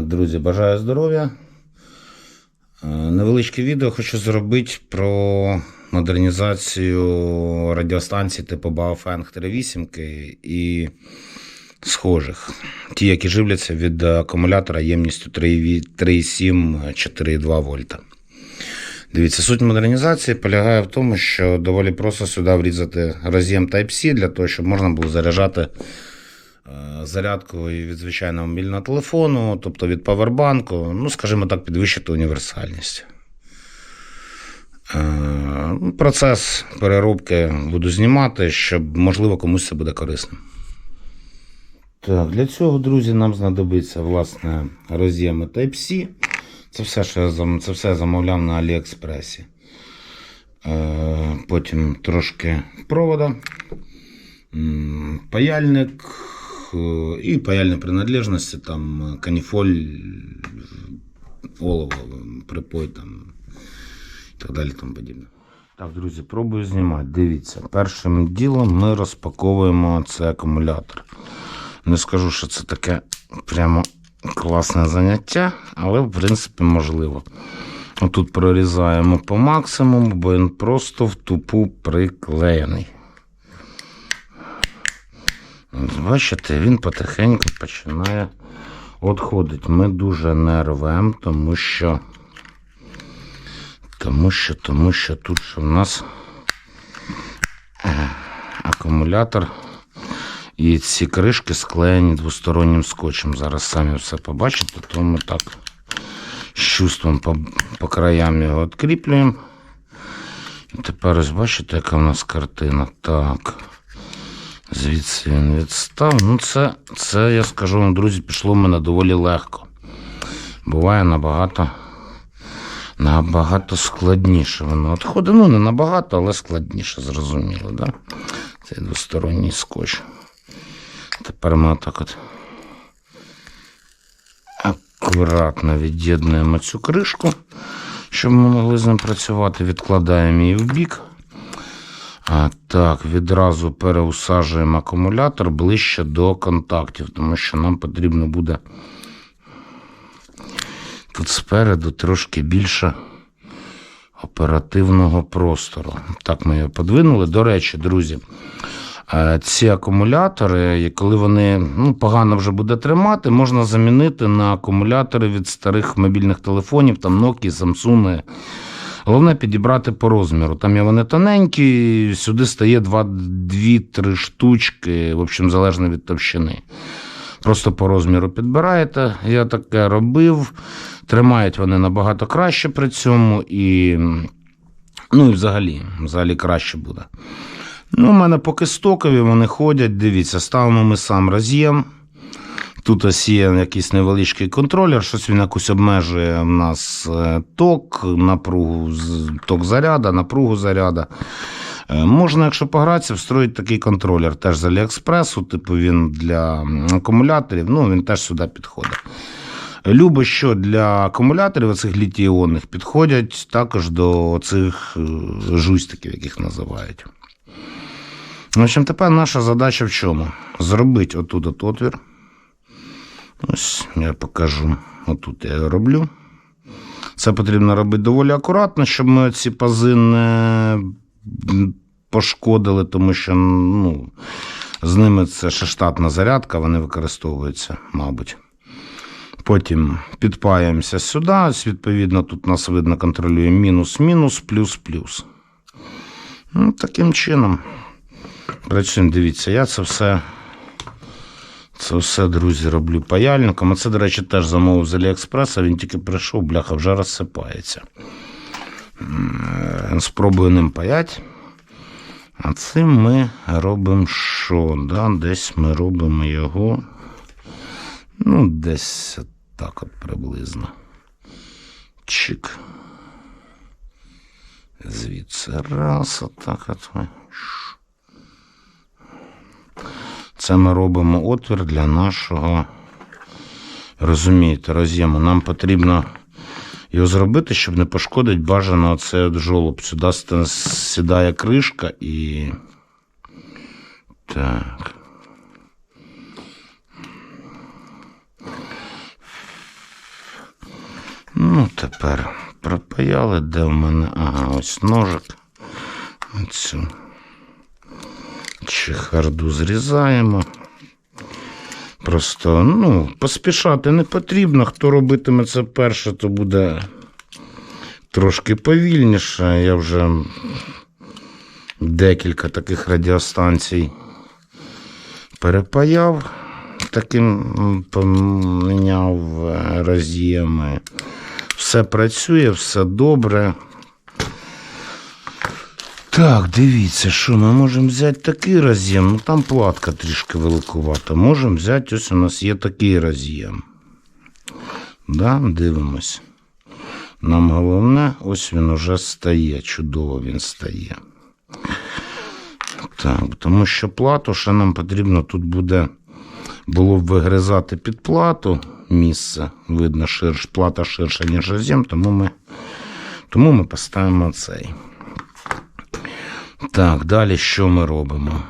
Друзі, бажаю здоров'я. Е, Невеличке відео хочу зробити про модернізацію радіостанцій типу Baofeng 38 і схожих. Ті, які живляться від акумулятора ємністю 3,7-4,2 вольта. Дивіться, суть модернізації полягає в тому, що доволі просто сюди врізати роз'єм Type-C для того, щоб можна було заряджати зарядкою від звичайного мобільного телефону, тобто від павербанку, ну, скажімо так, підвищити універсальність. Е, ну, Процес переробки буду знімати, щоб, можливо, комусь це буде корисним. Так, для цього, друзі, нам знадобиться власне роз'єми Type-C. Це все, що я це все замовляв на Аліекспресі. Е, потім трошки провода, паяльник е, і паяльні принадлежності, там е, каніфоль, олово, припой там, і так далі. Тому подібне. Так, друзі, пробую знімати. Дивіться, першим ділом ми розпаковуємо цей акумулятор. Не скажу, що це таке прямо класне заняття, але в принципі можливо. Отут прорізаємо по максимуму, бо він просто в тупу приклеєний. Бачите, він потихеньку починає відходити. Ми дуже не рвемо, тому що, тому що, тому що тут що в нас е, акумулятор. І ці кришки склеєні двостороннім скотчем. Зараз самі все побачите, то ми так з чувством по, по краям його відкріплюємо. І тепер ось бачите, яка в нас картина. Так. Звідси він відстав. Ну, це, це, я скажу вам, друзі, пішло в мене доволі легко. Буває набагато, набагато складніше воно відходить. Ну, не набагато, але складніше, зрозуміло, да? Цей двосторонній скотч. Тепер ми отак от акуратно від'єднуємо цю кришку, щоб ми могли з ним працювати. Відкладаємо її в бік. Так, відразу переусаджуємо акумулятор ближче до контактів, тому що нам потрібно буде тут спереду трошки більше оперативного простору. Так, ми його подвинули. До речі, друзі. Е, Ці акумулятори, коли вони ну, погано вже буде тримати, можна замінити на акумулятори від старих мобільних телефонів, там Nokia, Samsung. Головне підібрати по розміру. Там є вони тоненькі, сюди стає 2-3 штучки, в общем, залежно від товщини. Просто по розміру підбираєте. Я таке робив. Тримають вони набагато краще при цьому і, ну, і взагалі, взагалі краще буде. Ну, у мене поки стокові, вони ходять. Дивіться, ставимо ми сам роз'єм. Тут ось є якийсь невеличкий контролер, щось він якось обмежує в нас е, ток, напругу, ток заряда, напругу заряда. Е, Можна, якщо погратися, встроїти такий контролер теж з Аліекспресу, типу він для акумуляторів, ну він теж сюди підходить. Любо, що для акумуляторів оцих літій-іонних підходять також до цих е, жуйстиків, яких називають. В общем, тепер наша задача в чому? Зробити отут от отвір. Ось я покажу. Отут я його роблю. Це потрібно робити доволі акуратно, щоб ми ці пази не пошкодили, тому що ну, з ними це ще штатна зарядка, вони використовуються, мабуть. Потім підпаємося сюди. Ось, відповідно, тут нас видно контролює мінус-мінус, плюс-плюс. Ну, таким чином. Працюємо, дивіться, я це все. Це все, друзі, роблю паяльником. А це, до речі, теж замовив з Аліекспреса. Він тільки прийшов, бляха, вже розсипається. Спробую ним паять. А цим ми робимо що? Да? Десь ми робимо його. Ну, десь так от приблизно. Чик. Звідси раз, отак от ми. Це ми робимо отвір для нашого, розумієте, роз'єму. Нам потрібно його зробити, щоб не пошкодити бажано оцей от жолоб. Сюди сідає кришка і. Так. Ну, тепер пропаяли, де в мене. Ага, ось ножик. Оцю чехарду зрізаємо. Просто, ну, поспішати не потрібно. Хто робитиме це перше, то буде трошки повільніше. Я вже декілька таких радіостанцій перепаяв, таким поміняв е, роз'єми. Все працює, все добре. Так, дивіться, що ми можемо взяти такий роз'єм. Ну там платка трішки великувата. Можемо взяти, ось у нас є такий роз'єм. Да, дивимось. Нам головне, ось він уже стає. Чудово він стає. Так, тому що плату ще нам потрібно тут буде було б вигризати під плату місце. Видно, ширш, плата ширша, ніж роз'єм, тому ми, тому ми поставимо цей. Так, далі що ми робимо?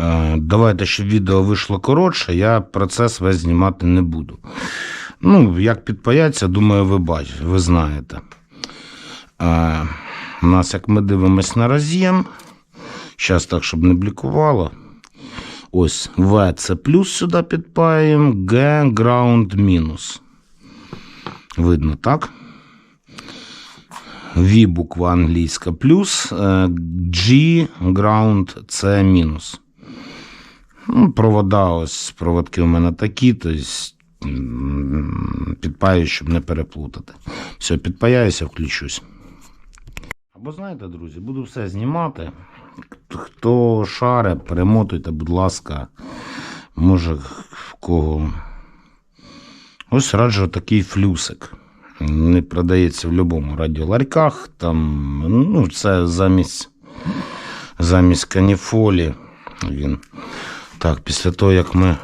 Е, Давайте, щоб відео вийшло коротше, я процес весь знімати не буду. Ну, як підпаяться, думаю, ви бачите, ви знаєте. Е, У нас, як ми дивимось на роз'єм, зараз так, щоб не блікувало. Ось В це плюс сюди підпаємо, Г ground мінус. Видно, так? V буква англійська плюс, е, G ground це мінус. Ну, провода, ось проводки у мене такі, тобто підпаю, щоб не переплутати. Все, підпаяюся, включусь. Або знаєте, друзі, буду все знімати. Хто шаре, перемотуйте, будь ласка. Може, в кого. Ось раджу такий флюсик. Не продається в будь-якому радіоларьках. Там, ну, це замість, замість каніфолі. Він. Так, після того, як ми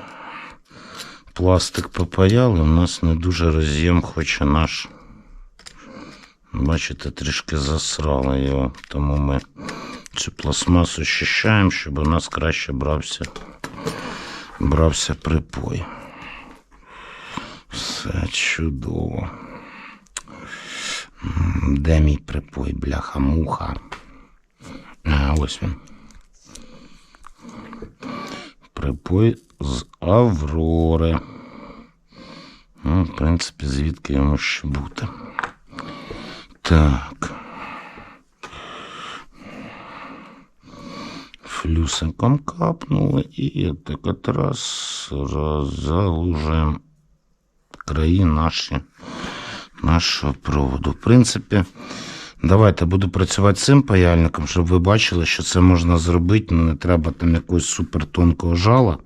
пластик попаяли, у нас не дуже роз'єм хоче наш. Бачите, трішки засрали його, тому ми цю пластмасу щищаємо, щоб у нас краще брався, брався припой. Все чудово. Де мій припой, бляха-муха? А, ось він. Припой з Аврори. Ну, в принципі, звідки йому ще бути. Так. Флюсиком капнули і так раз залужуємо краї наші, нашого проводу. В принципі, давайте буду працювати цим паяльником, щоб ви бачили, що це можна зробити. Ну, не треба там якогось супертонкого жала.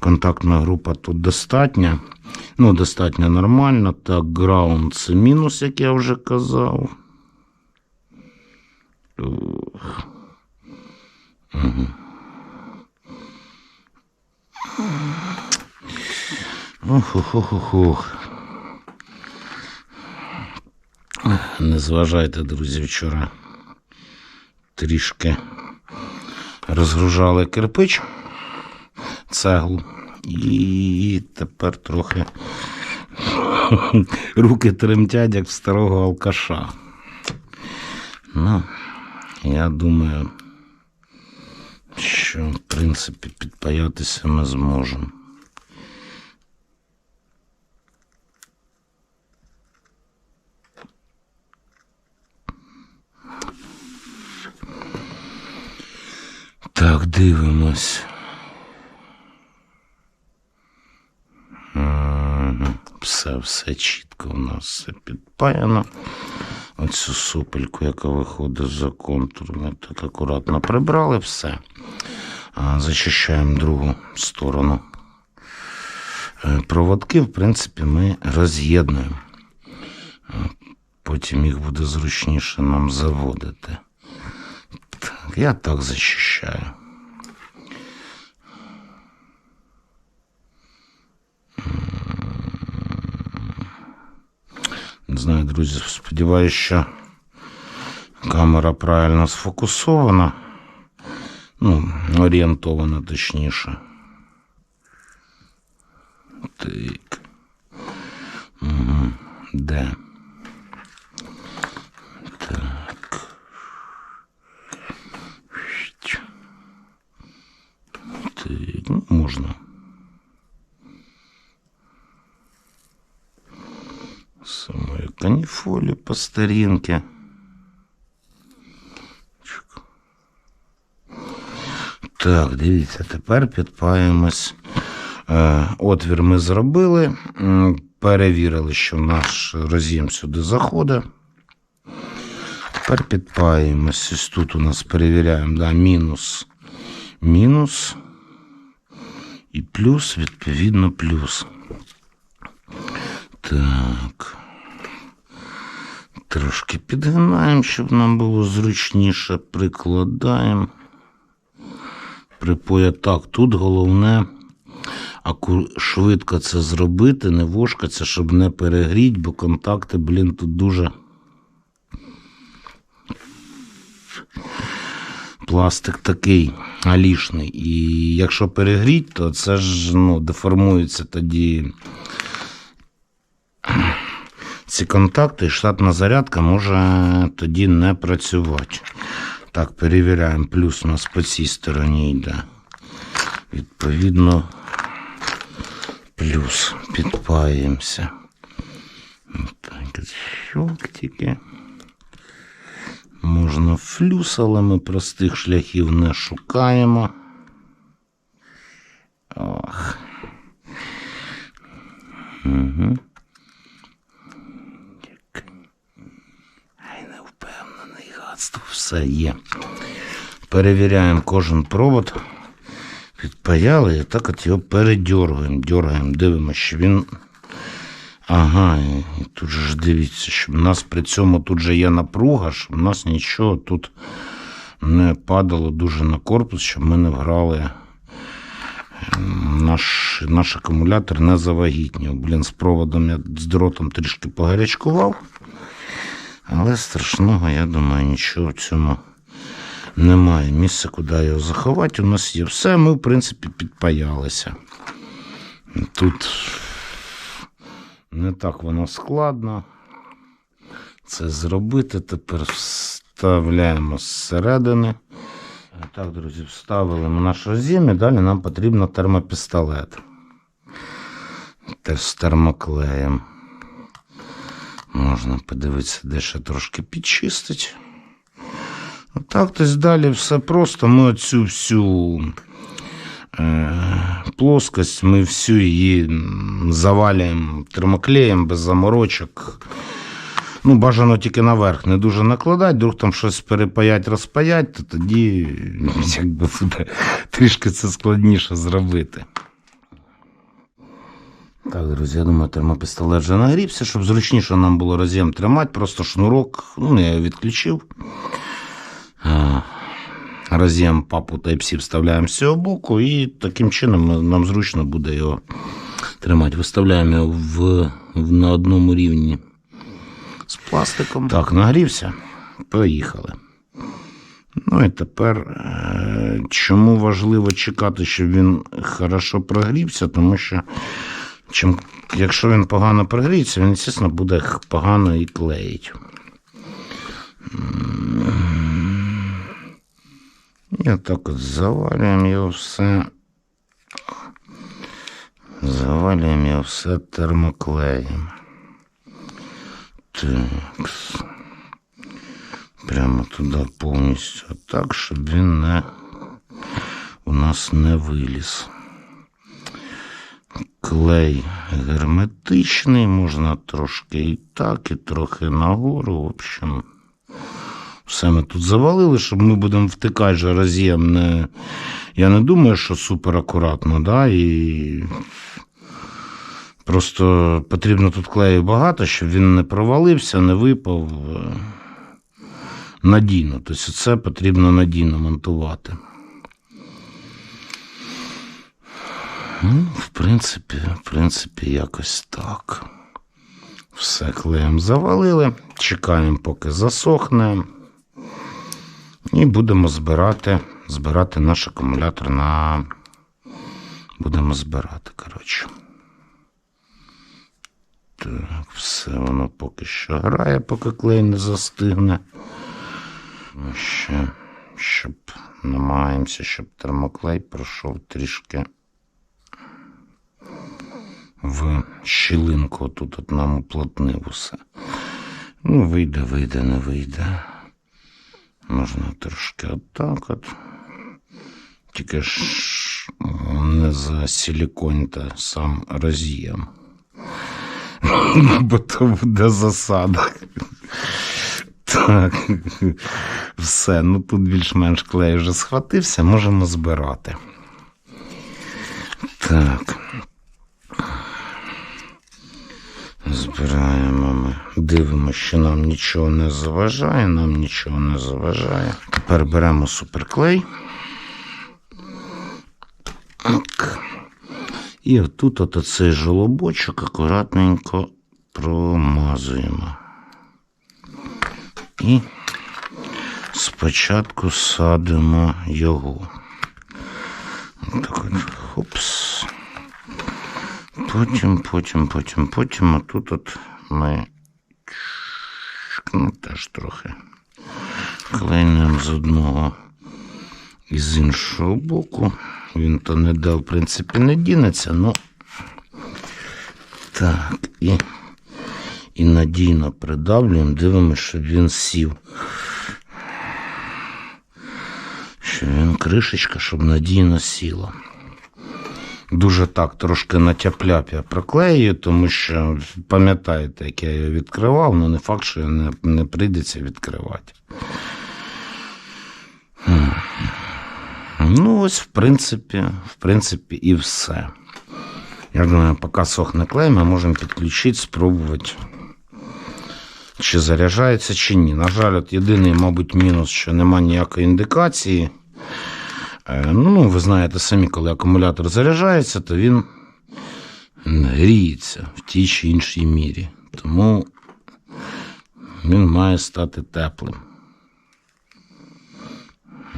Контактна група тут достатня. Ну, достатньо нормально. Так, граунд це мінус, як я вже казав. Ух. Угу. Ох, ох, ох, ох, ох. Не зважайте, друзі, вчора трішки розгружали кирпич, цеглу, і тепер трохи руки тремтять, як в старого алкаша. Ну, я думаю, що, в принципі, підпаятися ми зможемо. Так, дивимось. Все, все чітко у нас все підпаяно. Оцю сопельку, яка виходить за контур, ми так акуратно прибрали все. Зачищаємо другу сторону. Е, Проводки, в принципі, ми роз'єднуємо. Потім їх буде зручніше нам заводити. Так, я так зачищаю. Не знаю, друзі, сподіваюся, що камера правильно сфокусована. Ну, орієнтована точніше. Так. Угу. Де? Ну, можна. Самої каніфолі по старінки. Чик. Так, дивіться, тепер підпаємось. Е, Отвір ми зробили. Перевірили, що наш роз'єм сюди заходить. Тепер підпаємось. Ось тут у нас перевіряємо, да, мінус, мінус плюс, відповідно, плюс. Так. Трошки підгинаємо, щоб нам було зручніше. Прикладаємо. Припоя так. Тут головне швидко це зробити, не вошкаться, щоб не перегріть, бо контакти, блін, тут дуже. Пластик такий алішний. І якщо перегріть, то це ж ну, деформується тоді ці контакти, і штатна зарядка може тоді не працювати. Так, перевіряємо. Плюс у нас по цій стороні йде. Відповідно, плюс. Підпаємося. Так, щоктики. Можна флюс, але ми простих шляхів не шукаємо. Ох. Угу. Ай, не впевнений, гадство, все є. Перевіряємо кожен провод. Підпаяли і так от його передьоргуємо, дергаємо, дивимося, що він. Ага, і тут ж дивіться, що в нас при цьому тут же є напруга, щоб в нас нічого тут не падало дуже на корпус, щоб ми не вграли. ем, Наш, наш акумулятор не завагітнів. Блін, з проводом я з дротом трішки погарячкував. Але страшного, я думаю, нічого в цьому немає. Місця, куди його заховати, у нас є все. Ми, в принципі, підпаялися. Тут не так воно складно. Це зробити. Тепер вставляємо зсередини. Так, друзі, вставили ми наш роз'єм і далі нам потрібно термопістолет. Теж з термоклеєм. Можна подивитися, де ще трошки підчистити. Отак тобто далі все просто. Ми оцю всю плоскость, ми всю її завалюємо термоклеєм без заморочок. Ну, бажано тільки наверх, не дуже накладати, вдруг там щось перепаять, розпаять, то тоді якби буде трішки це складніше зробити. Так, друзі, я думаю, термопістолет вже нагрівся, щоб зручніше нам було роз'єм тримати, просто шнурок, ну, я його відключив. Роз'єм папу Type-C вставляємо з цього боку, і таким чином нам зручно буде його тримати. Виставляємо його в, в, на одному рівні з пластиком. Так, нагрівся. Поїхали. Ну і тепер, е, чому важливо чекати, щоб він хорошо прогрівся, тому що чим, якщо він погано прогріється, він, звісно, буде погано і клеїть. М. І отак от завалюємо його все. Завалюємо його все термоклеєм. Так. Прямо туди повністю так, щоб він не у нас не виліз. Клей герметичний, можна трошки і так, і трохи нагору. В общем, все ми тут завалили, щоб ми будемо втикати же роз'єм. Не... Я не думаю, що супер акуратно, да? і просто потрібно тут клею багато, щоб він не провалився, не випав е, надійно. Тобто це потрібно надійно монтувати. Ну, в принципі, в принципі, якось так. Все клеєм завалили. Чекаємо, поки засохне. І будемо збирати, збирати наш акумулятор на. Будемо збирати, коротше. Так, все воно поки що грає, поки клей не застигне. Ну, Ще, щоб намагаємося, щоб термоклей пройшов трішки в щілинку. Тут от нам уплотнив усе. Ну, вийде, вийде, не вийде. Можна трошки отак от. Тільки ж не за силікон та сам роз'єм. Бо то буде засада. Так, все, ну тут більш-менш клей вже схватився, можемо збирати. Так. Збираємо ми. Дивимося, що нам нічого не заважає, нам нічого не заважає. Тепер беремо суперклей. І отут от оцей жолобочок акуратненько промазуємо. І спочатку садимо його. Так от, хопс. Потім, потім, потім, потім, отут от ми ну, теж трохи клейнемо з одного і з іншого боку. Він то не де, в принципі, не дінеться, ну так, і, і надійно придавлюємо, дивимося, щоб він сів. Що він кришечка, щоб надійно сіла. Дуже так трошки натяпляп я проклею, тому що пам'ятаєте, як я його відкривав, але не факт, що не, не прийдеться відкривати. Ну, ось, в принципі, в принципі, і все. Я думаю, поки сохне клей, ми можемо підключити, спробувати, чи заряджається, чи ні. На жаль, от єдиний, мабуть, мінус, що немає ніякої індикації. Е, Ну, ви знаєте самі, коли акумулятор заряджається, то він гріється в тій чи іншій мірі. Тому він має стати теплим.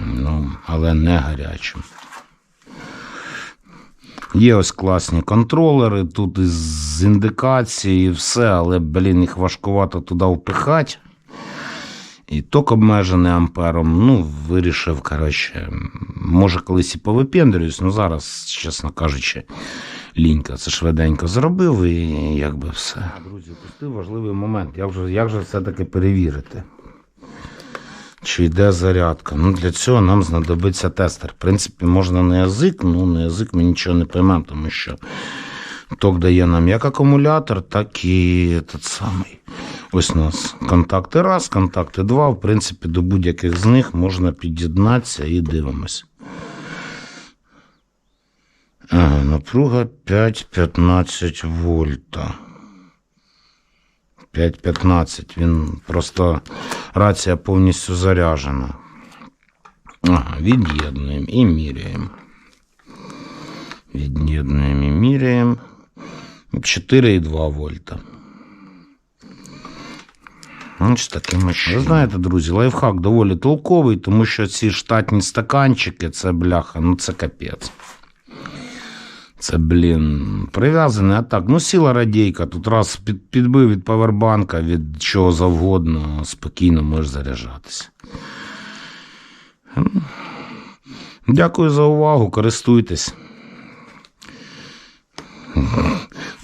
Ну, але не гарячим. Є ось класні контролери, тут із індикації і все, але, блін, їх важкувато туди впихати. І ток обмежений ампером. Ну, вирішив, коротше, може колись і повипендрююсь, ну зараз, чесно кажучи, лінька це швиденько зробив і якби все. Друзі, пустив важливий момент. Як же, як же все-таки перевірити? Чи йде зарядка? Ну, для цього нам знадобиться тестер. В принципі, можна на язик, ну на язик ми нічого не поймемо, тому що ток дає нам як акумулятор, так і этот самий. Ось у нас контакти раз, контакти два. В принципі, до будь-яких з них можна під'єднатися і дивимось. Ага, напруга 5-15 вольта. 5.15. Він просто рація повністю заряджена. Ага, від'єднуємо і міряємо. Від'єднуємо і міряємо. 4,2 вольта. Ось такими ще. Ви знаєте, друзі, лайфхак доволі толковий, тому що ці штатні стаканчики, це бляха, ну це капець. Це, блін, прив'язане, а так. Ну, сіла радійка, тут раз під, підбив від павербанка, від чого завгодно, спокійно можеш заряджатися. Дякую за увагу, користуйтесь.